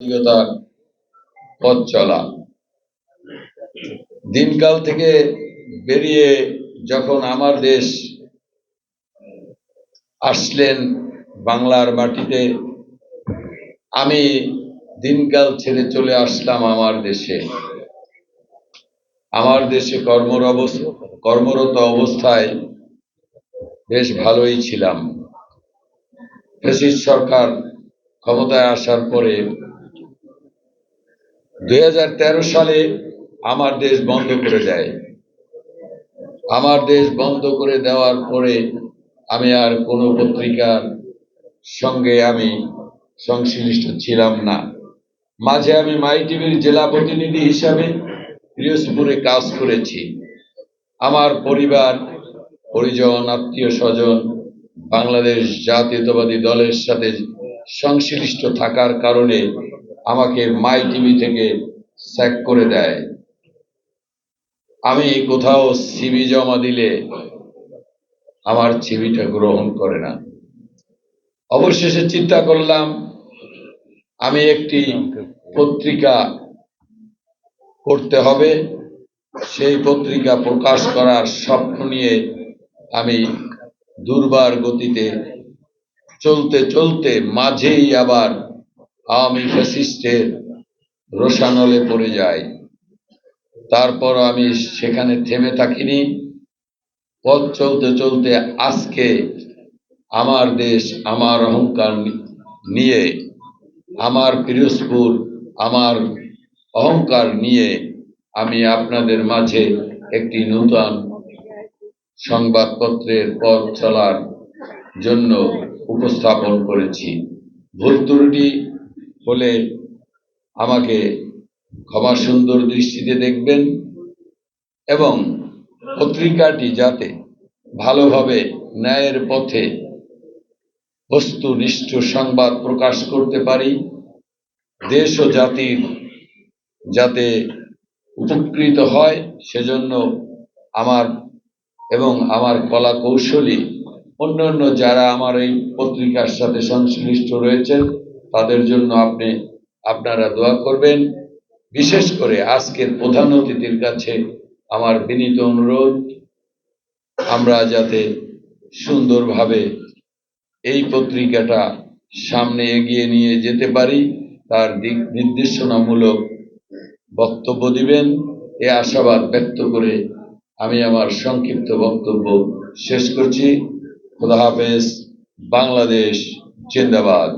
ব্যক্তিগতার পথ চলা। দিনকাল থেকে বেরিয়ে যখন আমার দেশ আসলেন বাংলার মাটিতে, আমি দিনকাল ছেড়ে চলে আসলাম আমার দেশে। আমার দেশে কর্মর কর্মরত অবস্থায় বেশ ভালোই ছিলাম। ফেসিস্ট সরকার ক্ষমতায় আসার পরে দুই হাজার তেরো সালে আমার দেশ বন্ধ করে দেয়। আমার দেশ বন্ধ করে দেওয়ার পরে আমি আর কোনো পত্রিকার সঙ্গে আমি সংশ্লিষ্ট ছিলাম না। মাঝে আমি মাই টিভির জেলা প্রতিনিধি হিসাবে পিরোজপুরে কাজ করেছি। আমার পরিবার, পরিজন, আত্মীয় স্বজন বাংলাদেশ জাতীয়তাবাদী দলের সাথে সংশ্লিষ্ট থাকার কারণে আমাকে মাই টিভি থেকে স্যাক করে দেয়। আমি কোথাও সিবি জমা দিলে আমার সিবিটা গ্রহণ করে না। অবশেষে চিন্তা করলাম, আমি একটি পত্রিকা করতে হবে। সেই পত্রিকা প্রকাশ করার স্বপ্ন নিয়ে আমি দুর্বার গতিতে চলতে চলতে মাঝেই আবার আওয়ামী ফ্যাসিস্টের রোশানলে পড়ে যাই। তারপর আমি সেখানে থেমে থাকিনি। পথ চলতে চলতে আজকে আমার দেশ, আমার অহংকার নিয়ে, আমার পিরোজপুর, আমার অহংকার নিয়ে আমি আপনাদের মাঝে একটি নূতন সংবাদপত্রের পথ চলার জন্য উপস্থাপন করেছি। ভুল ত্রুটি হলে আমাকে ক্ষমা সুন্দর দৃষ্টিতে দেখবেন এবং পত্রিকাটি যাতে ভালোভাবে ন্যায়ের পথে বস্তুনিষ্ঠ সংবাদ প্রকাশ করতে পারি, দেশ ও জাতির যাতে উপকৃত হয়, সেজন্য আমার এবং আমার কলা কৌশলী অন্যান্য যারা আমার এই পত্রিকার সাথে সংশ্লিষ্ট রয়েছেন তাদের জন্য আপনি, আপনারা দোয়া করবেন। বিশেষ করে আজকের প্রধান অতিথির কাছে আমার বিনীত অনুরোধ, আমরা যাতে সুন্দরভাবে এই পত্রিকাটা সামনে এগিয়ে নিয়ে যেতে পারি, তার দিক নির্দেশনামূলক বক্তব্য দিবেন। এ আশাবাদ ব্যক্ত করে আমি আমার সংক্ষিপ্ত বক্তব্য শেষ করছি। খোদা হাফেজ, বাংলাদেশ জিন্দাবাদ।